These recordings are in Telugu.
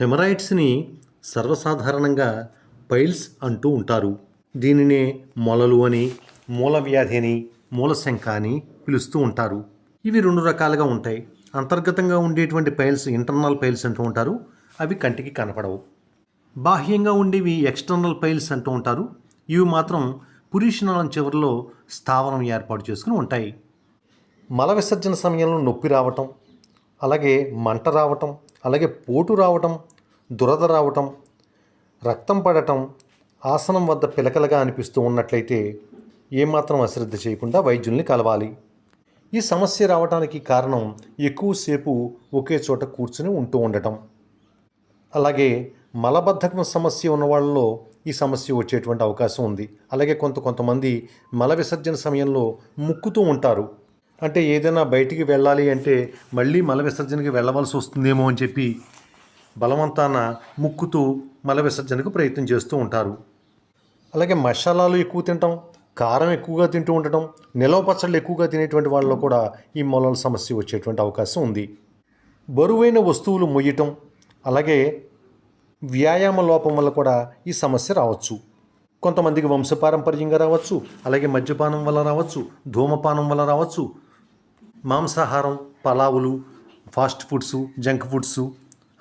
హెమరాయిడ్స్ని సర్వసాధారణంగా పైల్స్ అంటూ ఉంటారు. దీనినే మొలలు అని మూల వ్యాధి అని మూలశంక అని పిలుస్తూ ఉంటారు. ఇవి రెండు రకాలుగా ఉంటాయి. అంతర్గతంగా ఉండేటువంటి పైల్స్ ఇంటర్నల్ పైల్స్ అంటూ ఉంటారు. అవి కంటికి కనపడవు. బాహ్యంగా ఉండేవి ఎక్స్టర్నల్ పైల్స్ అంటూ ఉంటారు. ఇవి మాత్రం పురీషనాళం చివరిలో స్థావరం ఏర్పాటు చేసుకుని ఉంటాయి. మల విసర్జన సమయంలో నొప్పి రావటం అలాగే మంట రావటం అలాగే పోటు రావటం దురద రావటం రక్తం పడటం ఆసనం వద్ద పిలకలుగా అనిపిస్తూ ఉన్నట్లయితే ఏమాత్రం అశ్రద్ధ చేయకుండా వైద్యుల్ని కలవాలి. ఈ సమస్య రావడానికి కారణం ఎక్కువసేపు ఒకే చోట కూర్చుని ఉంటూ ఉండటం. అలాగే మలబద్ధకం సమస్య ఉన్న వాళ్ళలో ఈ సమస్య వచ్చేటువంటి అవకాశం ఉంది. అలాగే కొంత కొంతమంది మల విసర్జన సమయంలో ముక్కుతూ ఉంటారు. అంటే ఏదైనా బయటికి వెళ్ళాలి అంటే మళ్ళీ మల విసర్జనకి వెళ్ళవలసి వస్తుందేమో అని చెప్పి బలవంతాన ముక్కుతూ మల విసర్జనకు ప్రయత్నం చేస్తూ ఉంటారు. అలాగే మసాలాలు ఎక్కువ తింటాం కారం ఎక్కువగా తింటూ ఉండటం నిలవ పచ్చళ్ళు ఎక్కువగా తినేటువంటి వాళ్ళలో కూడా ఈ మూలాల సమస్య వచ్చేటువంటి అవకాశం ఉంది. బరువైన వస్తువులు మొయ్యటం అలాగే వ్యాయామ లోపం వల్ల కూడా ఈ సమస్య రావచ్చు. కొంతమందికి వంశపారంపర్యంగా రావచ్చు అలాగే మద్యపానం వల్ల రావచ్చు ధూమపానం వల్ల రావచ్చు మాంసాహారం పలావులు ఫాస్ట్ ఫుడ్స్ జంక్ ఫుడ్స్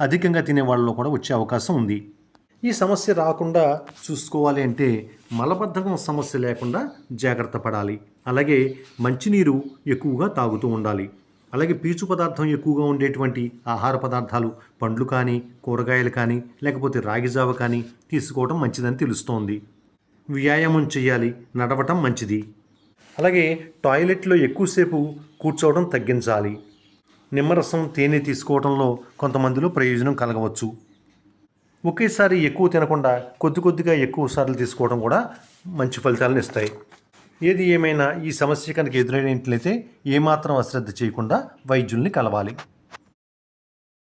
అధికంగా తినే వాళ్ళలో కూడా వచ్చే అవకాశం ఉంది. ఈ సమస్య రాకుండా చూసుకోవాలి అంటే మలబద్ధకం సమస్య లేకుండా జాగ్రత్త పడాలి. అలాగే మంచినీరు ఎక్కువగా తాగుతూ ఉండాలి. అలాగే పీచు పదార్థం ఎక్కువగా ఉండేటువంటి ఆహార పదార్థాలు పండ్లు కానీ కూరగాయలు కానీ లేకపోతే రాగిజావ కానీ తీసుకోవడం మంచిదని తెలుస్తోంది. వ్యాయామం చేయాలి నడవటం మంచిది. అలాగే టాయిలెట్లో ఎక్కువసేపు కూర్చోవడం తగ్గించాలి. నిమ్మరసం తేనె తీసుకోవడంలో కొంతమందిలో ప్రయోజనం కలగవచ్చు. ఒకేసారి ఎక్కువ తినకుండా కొద్ది కొద్దిగా ఎక్కువ సార్లు తీసుకోవడం కూడా మంచి ఫలితాలను ఇస్తాయి. ఏది ఏమైనా ఈ సమస్య కనుక ఎదురైనట్లయితే ఏమాత్రం అశ్రద్ధ చేయకుండా వైద్యుల్ని కలవాలి.